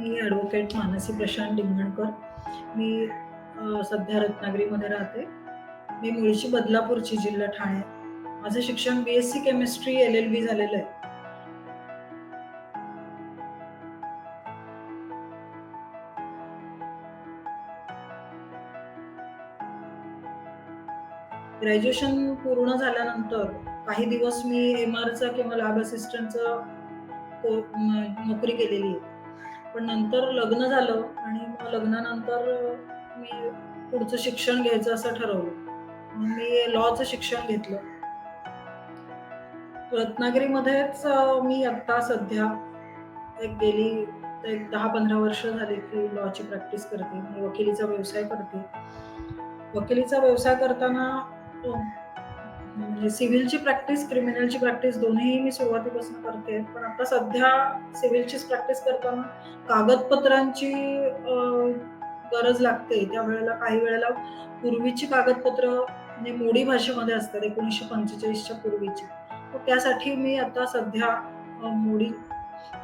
मी advocate Mansi Prashant Dingankar. मी सध्या रत्नागिरीमध्ये राहते. मी मूळची बदलापूरची जिल्हा ठाणे. माझं शिक्षण B S C chemistry L L B झालेलं आहे. ग्रॅज्युएशन पूर्ण झाल्यानंतर काही दिवस मी एम आरचा किंवा लॅब असिस्टंटचं नोकरी केलेली आहे. पण नंतर लग्न झालं आणि लग्नानंतर मी पुढचं शिक्षण घ्यायचं असं ठरवलं. मग मी लॉचं शिक्षण घेतलं. रत्नागिरीमध्येच मी आत्ता सध्या एक गेली एक दहा पंधरा वर्ष झाली की लॉची प्रॅक्टिस करते. मी वकिलीचा व्यवसाय करते. वकिलीचा व्यवसाय करताना म्हणजे सिव्हिलची प्रॅक्टिस क्रिमिनलची प्रॅक्टिस दोन्ही मी सुरुवातीपासून करते. पण आता सध्या सिव्हिलचीच प्रॅक्टिस करताना कागदपत्रांची गरज लागते. त्यावेळेला काही वेळेला पूर्वीची कागदपत्र म्हणजे मोडी भाषेमध्ये असतात एकोणीसशे पंचेचाळीसच्या पूर्वीची. त्यासाठी मी आता सध्या मोडी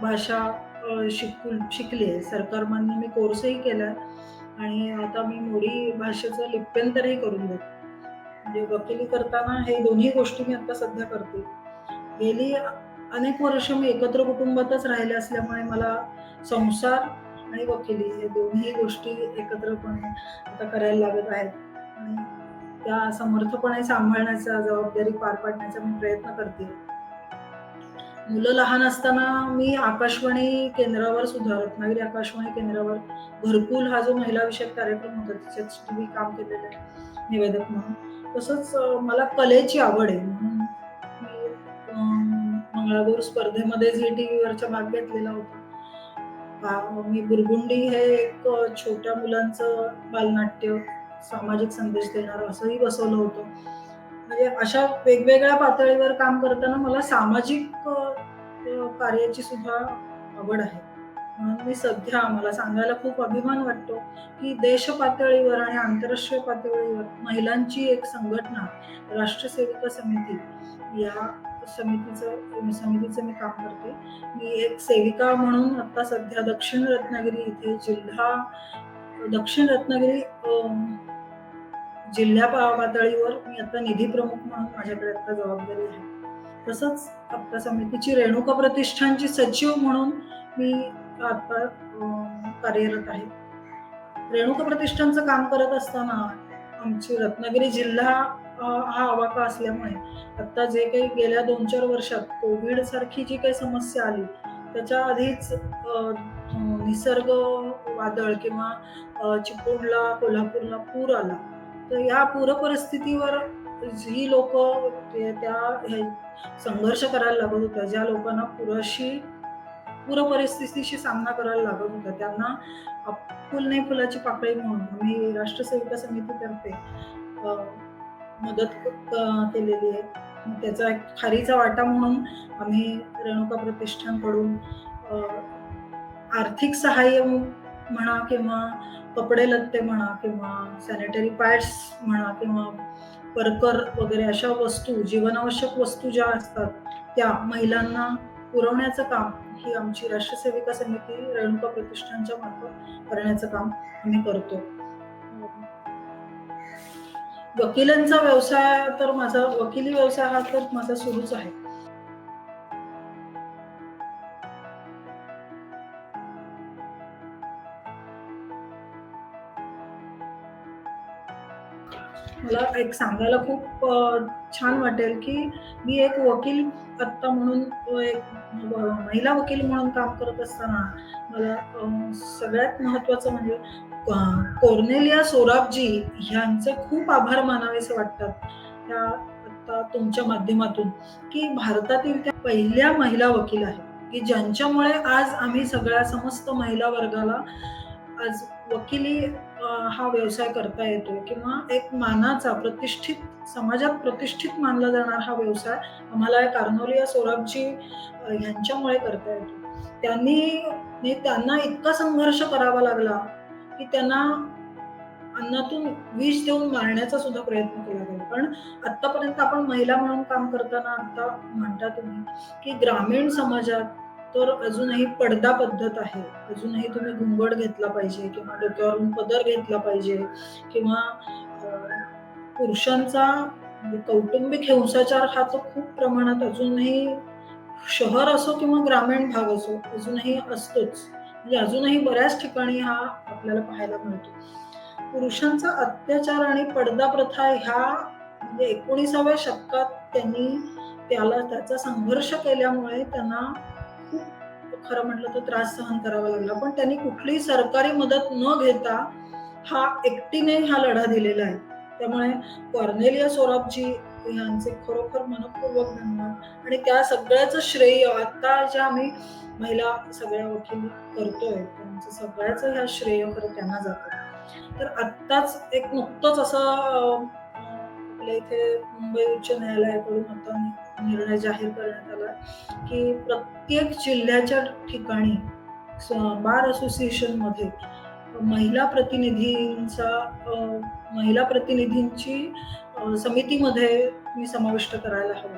भाषा शिकून शिकू शिकली आहे. सरकारमान्य मी कोर्सही केला आणि आता मी मोडी भाषेचं लिप्यंतरही करून देते. म्हणजे वकिली करताना हे दोन्ही गोष्टी मी आता सध्या करते. गेली अनेक वर्ष मी एकत्र कुटुंबातच राहिले असल्यामुळे मला संसार आणि वकिली हे दोन्ही गोष्टी एकत्रपणे आता करायला लागत आहेत. आणि त्या समर्थपणे सांभाळण्याचा जबाबदारी पार पाडण्याचा मी प्रयत्न करते. मुलं लहान असताना मी आकाशवाणी केंद्रावर सुद्धा रत्नागिरी आकाशवाणी केंद्रावर घरकुल हा जो महिला विषयक कार्यक्रम होता त्याच्यात मी काम केलेलं आहे निवेदक म्हणून. तसंच मला कलेची आवड आहे. म्हणून मंगळागौर स्पर्धेमध्ये झी टी व्हीवरच्या भाग घेतलेला होता. मी बुरगुंडी हे एक छोट्या मुलांचं बालनाट्य सामाजिक संदेश देणारं असंही बसवलं होतं. म्हणजे अशा वेगवेगळ्या पातळीवर काम करताना मला सामाजिक कार्याची सुद्धा आवड आहे. म्हणून मी सध्या मला सांगायला खूप अभिमान वाटतो की देश पातळीवर आणि आंतरराष्ट्रीय पातळीवर महिलांची एक संघटना राष्ट्रसेविका समिती या समितीचं समितीचं मी काम करते. मी एक सेविका म्हणून आता सध्या दक्षिण रत्नागिरी इथे जिल्हा दक्षिण रत्नागिरी जिल्हा पा- पातळीवर मी आता निधी प्रमुख म्हणून माझ्याकडे आता जबाबदारी आहे. तसंच आता समितीची रेणुका प्रतिष्ठानची सचिव म्हणून मी आता कार्यरत आहे. रेणुका प्रतिष्ठानचं काम करत असताना आमची रत्नागिरी जिल्हा हा आवाका असल्यामुळे आता जे काही गेल्या दोन चार वर्षात कोविड सारखी जी काही समस्या आली त्याच्या आधीच निसर्ग वादळ किंवा चिपळूणला कोल्हापूरला पूर आला. तर या पूर परिस्थितीवर जी लोक त्या हे संघर्ष करायला लागत होत्या ज्या लोकांना पुराशी पूर परिस्थितीशी सामना करायला लागत होता. त्यांना फुल नाही फुलाची पाकळी म्हणून आम्ही राष्ट्रसेविका समितीतर्फे मदत केलेली आहे. त्याचा एक खारीचा वाटा म्हणून आम्ही रेणुका प्रतिष्ठानकडून आर्थिक सहाय्य म्हणा किंवा कपडे लत्ते म्हणा किंवा सॅनिटरी पॅड्स म्हणा किंवा परकर वगैरे अशा वस्तू जीवनावश्यक वस्तू ज्या असतात त्या महिलांना पुरवण्याचं काम ही आमची राष्ट्रसेविका समिती रेणुका प्रतिष्ठानच्या मार्फत करण्याचं काम आम्ही करतो. वकिलांचा व्यवसाय तर माझा वकिली व्यवसाय हा तर माझा सुरूच आहे. मला एक सांगायला खूप छान वाटेल की मी एक वकील आत्ता म्हणून एक महिला वकील म्हणून काम करत असताना मला सगळ्यात महत्वाचं म्हणजे कोर्नेलिया सोराबजी ह्यांचे खूप आभार मानावेसे वाटतात त्या आता तुमच्या माध्यमातून की भारतातील त्या पहिल्या महिला वकील आहेत की ज्यांच्यामुळे आज आम्ही सगळ्या समस्त महिला वर्गाला आज वकिली हा व्यवसाय करता येतो किंवा एक मानाचा प्रतिष्ठित समाजात प्रतिष्ठित मानला जाणार हा व्यवसाय आम्हाला या कार्नोलिया सोराबजी यांच्यामुळे करता येतो. त्यांनी त्यांना इतका संघर्ष करावा लागला की त्यांना अन्नातून विष देऊन मारण्याचा सुद्धा प्रयत्न केला गेला. पण आतापर्यंत आपण महिला म्हणून काम करताना आता म्हणता तुम्ही की ग्रामीण समाजात तर अजूनही पडदा पद्धत आहे. अजूनही तुम्ही घुंगट घेतला पाहिजे किंवा डोक्यावरून पदर घेतला पाहिजे किंवा पुरुषांचा कौटुंबिक हिंसाचार हा तर खूप प्रमाणात अजूनही शहर असो किंवा ग्रामीण भाग असो, अजूनही असतोच. म्हणजे अजूनही बऱ्याच ठिकाणी हा आपल्याला पाहायला मिळतो. पुरुषांचा अत्याचार आणि पडदा प्रथा ह्या म्हणजे 19व्या शतकात त्यांनी त्याला त्याचा संघर्ष केल्यामुळे त्यांना खरं म्हटलं तर त्रास सहन करावा लागला. पण त्यांनी कुठलीही सरकारी मदत न घेता हा एकटीने हा लढा दिलेला आहे. त्यामुळे कॉर्नेलिया सोराबजी यांचे खरोखर मनपूर्वक धन्यवाद आणि त्या सगळ्याचं श्रेय आता ज्या आम्ही महिला सगळ्या वकील करतोय, त्यांचं सगळ्याचं ह्या श्रेय खरं त्यांना जातं. तर आत्ताच एक नुकतंच असं आपल्या इथे मुंबई उच्च न्यायालयाकडून आता निर्णय जाहीर करण्यात आला, की प्रत्येक जिल्ह्याच्या ठिकाणी बार असोसिएशनमध्ये महिला प्रतिनिधींचा महिला प्रतिनिधींची समितीमध्ये मी समाविष्ट करायला हवं.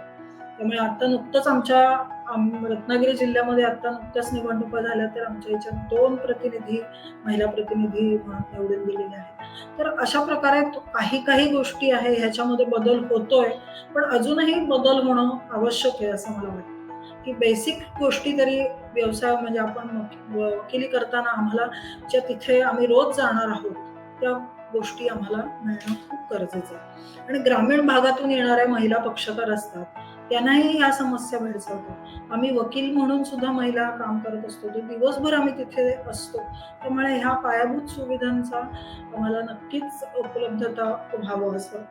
त्यामुळे आता नुकतंच आमच्या रत्नागिरी जिल्ह्यामध्ये आता नुकत्याच निवडणुका झाल्या, तर आमच्या याच्यात दोन प्रतिनिधी महिला प्रतिनिधी म्हणून निवडून दिलेले आहेत. तर अशा प्रकारे काही काही गोष्टी आहे ह्याच्यामध्ये बदल होतोय, पण अजूनही बदल होणं आवश्यक आहे असं मला वाटतं, की बेसिक गोष्टी तरी व्यवसाय म्हणजे आपण वकिली करताना आम्हाला ज्या तिथे आम्ही रोज जाणार आहोत, त्या गोष्टी आम्हाला मिळणं खूप गरजेचं आहे. आणि ग्रामीण भागातून येणाऱ्या महिला पक्षकार असतात, त्यांनाही ह्या समस्या भेडसावतात. आम्ही वकील म्हणून सुद्धा महिला काम करत असतो, तर दिवसभर आम्ही तिथे असतो. त्यामुळे ह्या पायाभूत सुविधांचा आम्हाला नक्कीच उपलब्धता व्हावं असं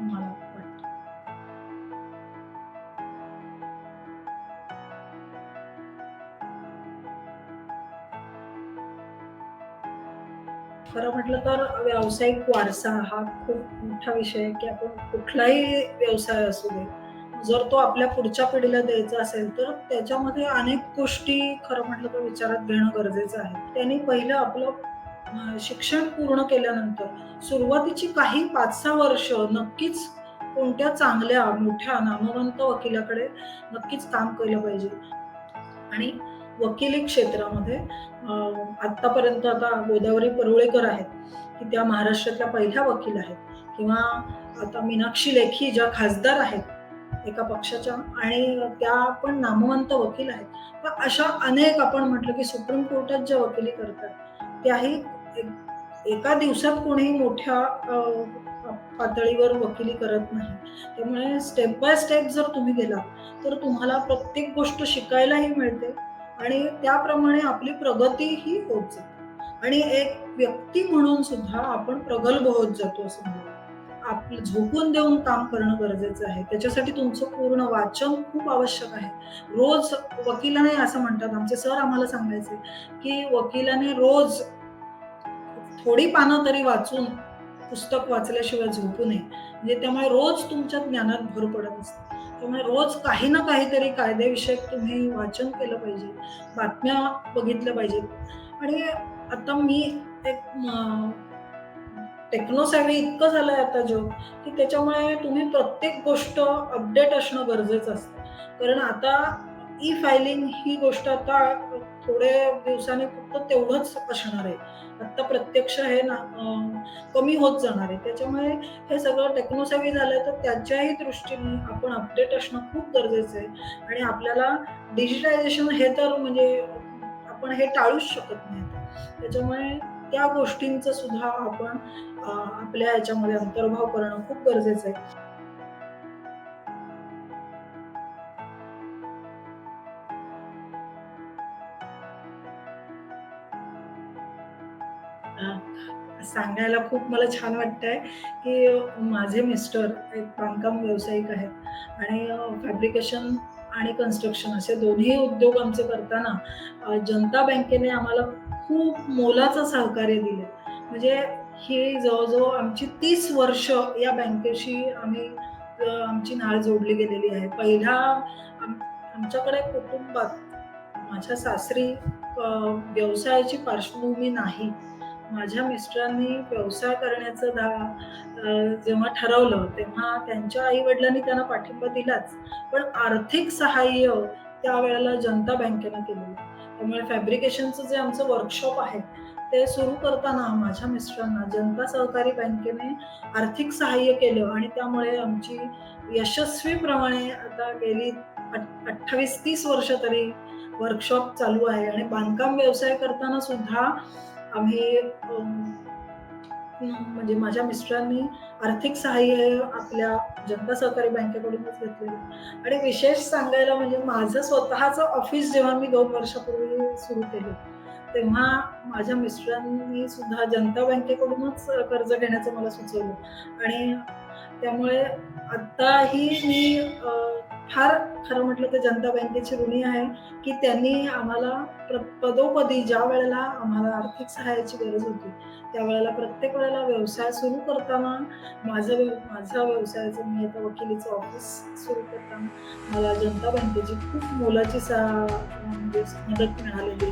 मला खरं म्हटलं तर व्यावसायिक वारसा हा खूप मोठा विषय आहे, की आपण कुठलाही व्यवसाय असू दे, जर तो आपल्या पुढच्या पिढीला द्यायचा असेल, तर त्याच्यामध्ये अनेक गोष्टी खरं म्हटलं तर विचारात घेणं गरजेचं आहे. त्यांनी पहिलं आपलं शिक्षण पूर्ण केल्यानंतर सुरुवातीची काही 5-6 वर्ष नक्कीच कोणत्या चांगल्या, मोठ्या, नामवंत वकिलाकडे नक्कीच काम केलं पाहिजे. आणि वकिली क्षेत्रामध्ये आतापर्यंत आता गोदावरी परुळेकर आहेत, की त्या महाराष्ट्रातल्या पहिल्या वकील आहेत किंवा आता मीनाक्षी लेखी ज्या खासदार आहेत एका पक्षाच्या आणि त्या पण नामवंत वकील आहेत. तर अशा अनेक आपण म्हटलं, की सुप्रीम कोर्टात ज्या वकिली करतात, त्याही एका दिवसात कोणीही मोठ्या पातळीवर वकिली करत नाही. त्यामुळे स्टेप बाय स्टेप जर तुम्ही गेलात, तर तुम्हाला प्रत्येक गोष्ट शिकायलाही मिळते आणि त्याप्रमाणे आपली प्रगतीही होत जाते आणि एक व्यक्ती म्हणून सुद्धा आपण प्रगल्भ होत जातो असं म्हणतो वाटतं. आपलं झोकून देऊन काम करणं गरजेचं आहे. त्याच्यासाठी तुमचं पूर्ण वाचन खूप आवश्यक आहे. रोज वकिलाने असं म्हणतात, आमचे सर आम्हाला सांगायचे, की वकिलाने रोज थोडी पानं तरी वाचून पुस्तक वाचल्याशिवाय झोपू नये. म्हणजे त्यामुळे रोज तुमच्या ज्ञानात भर पडत असते. त्यामुळे रोज काही ना काहीतरी कायदेविषयक तुम्ही वाचन केलं पाहिजे. बातम्या बघितल्या पाहिजेत आणि आता मी एक अ, इतकं झालं इतकं झालंय आता जग, की त्याच्यामुळे तुम्ही प्रत्येक गोष्ट अपडेट असणं गरजेचं असतं. कारण आता ई-फायलिंग ही गोष्ट आता थोडे दिवसांनी फक्त तेवढंच असणार आहे. आता प्रत्यक्ष हे ना कमी होत जाणार आहे. त्याच्यामुळे हे सगळं टेक्नो झालं तर त्याच्याही दृष्टीने आपण अपडेट असणं खूप गरजेचं आहे आणि आपल्याला डिजिटायझेशन हे तर म्हणजे आपण हे टाळूच शकत नाही. त्याच्यामुळे त्या गोष्टींचा सुद्धा आपण आपल्या याच्यामध्ये अंतर्भाव करणं खूप गरजेचं आहे. सांगायला खूप मला छान वाटतंय, की माझे मिस्टर एक बांधकाम व्यावसायिक आहेत आणि फॅब्रिकेशन आणि कन्स्ट्रक्शन असे दोन्ही उद्योग आमचे करताना जनता बँकेने आम्हाला खूप मोलाचं सहकार्य दिलं म्हणजे ही जवळजवळ आमची तीस वर्ष या बँकेशी आम्ही आमची नाळ जोडली गेलेली आहे. पहिला आमच्याकडे कुटुंबात माझ्या सासरी व्यवसायाची पार्श्वभूमी नाही. माझ्या मिस्टरांनी व्यवसाय करण्याचं धा जेव्हा ठरवलं, तेव्हा त्यांच्या आई-वडिलांनी त्यांना पाठिंबा दिलाच. पण आर्थिक सहाय्य त्यावेळेला जनता बँकेनं केलेलं. त्यामुळे फॅब्रिकेशनचं जे आमचं वर्कशॉप आहे, ते सुरू करताना माझ्या मिस्टरांना जनता सहकारी बँकेने आर्थिक सहाय्य केलं आणि त्यामुळे आमची यशस्वीप्रमाणे आता गेली अठ्ठावीस तीस वर्ष तरी वर्कशॉप चालू आहे. आणि बांधकाम व्यवसाय करताना सुद्धा आम्ही म्हणजे माझ्या मिस्टरांनी आर्थिक सहाय्य आपल्या जनता सहकारी बँकेकडूनच घेतलेलं आणि विशेष सांगायला म्हणजे माझं स्वतःचं ऑफिस जेव्हा मी दोन वर्षापूर्वी सुरू केलं, तेव्हा माझ्या मिस्टरांनी सुद्धा जनता बँकेकडूनच कर्ज घेण्याचं मला सुचवलं. आणि त्यामुळे आत्ताही मी फार खरं म्हटलं तर जनता बँकेची ऋणी आहे, की त्यांनी आम्हाला पदोपदी ज्या वेळेला आम्हाला आर्थिक सहाय्याची गरज होती, त्यावेळेला प्रत्येक वेळेला व्यवसाय सुरू करताना माझं माझा व्यवसायाचं मी आता वकिलीचं ऑफिस सुरू करताना मला जनता बँकेची खूप मोलाची सा म्हणजे मदत मिळालेली.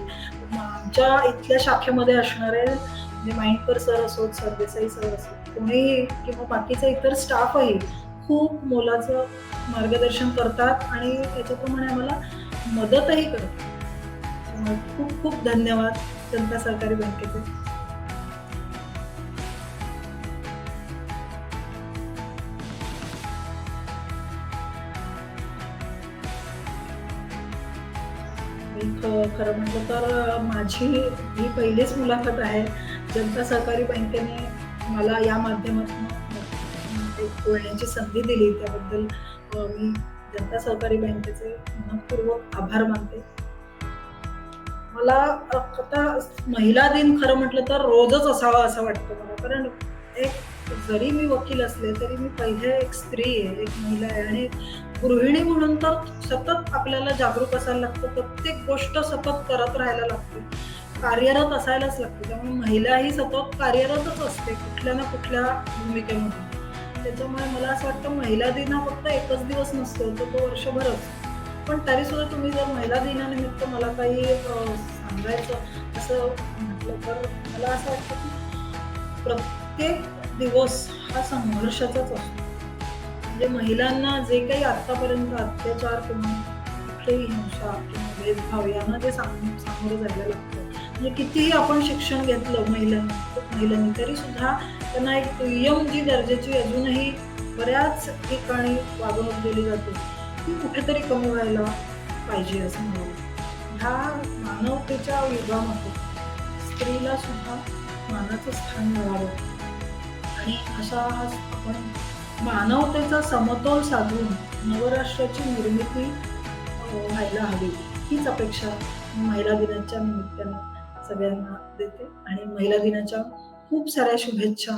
आमच्या इथल्या शाखेमध्ये असणारे म्हणजे माइंडकर सर असोत, सरदेसाई सर असोत, कोणीही किंवा बाकीचा इतर स्टाफही खूप मोलाचं मार्गदर्शन करतात आणि त्याच्याप्रमाणे आम्हाला मदतही करतात. खूप खूप धन्यवाद जनता सहकारी बँकेचे. खरं म्हटलं तर माझी ही पहिलीच मुलाखत आहे. जनता सहकारी बँकेने मला या माध्यमातून बोलण्याची संधी दिली त्याबद्दल मी जनता सहकारी बँकेचे मनपूर्वक आभार मानते. मला आता महिला दिन खरं म्हटलं तर रोजच असावा असं वाटतं मला. कारण एक जरी मी वकील असले, तरी मी पहिले एक स्त्री आहे, एक महिला आहे आणि गृहिणी म्हणून तर सतत आपल्याला जागरूक असायला लागतं. प्रत्येक गोष्ट सतत करत राहायला लागते. कार्यरत असायलाच लागते. त्यामुळे महिला ही सतत कार्यरतच असते कुठल्या ना कुठल्या भूमिकेमध्ये. त्याच्यामुळे मला असं वाटतं महिला दिन हा फक्त एकच दिवस नसतो, तर तो वर्षभरच. पण तरीसुद्धा तुम्ही जर महिला दिनानिमित्त मला काही सांगायचं असं म्हटलं तर मला असं वाटतं, की प्रत्येक दिवस हा संघर्षाचाच असतो. म्हणजे महिलांना जे काही आत्तापर्यंत अत्याचार किंवा कुठलीही हिंसा किंवा भेदभाव यांना जे साम सामोरं जायला लागतं. म्हणजे कितीही आपण शिक्षण घेतलं महिलांनी महिलांनी तरीसुद्धा त्यांना एक दुय्यम जी दर्जाची अजूनही बऱ्याच ठिकाणी वागणूक दिली जाते, ती कुठेतरी कमी व्हायला पाहिजे असं म्हणून ह्या मानवतेच्या युगामध्ये स्त्रीला सुद्धा मानाचं स्थान मिळावं आणि अशा हा आपण मानवतेचा समतोल साधून नवराष्ट्राची निर्मिती व्हायला हवी. हीच अपेक्षा महिला दिनाच्या निमित्तानं सगळ्यांना देते. आणि महिला दिनाच्या खूप साऱ्या शुभेच्छा.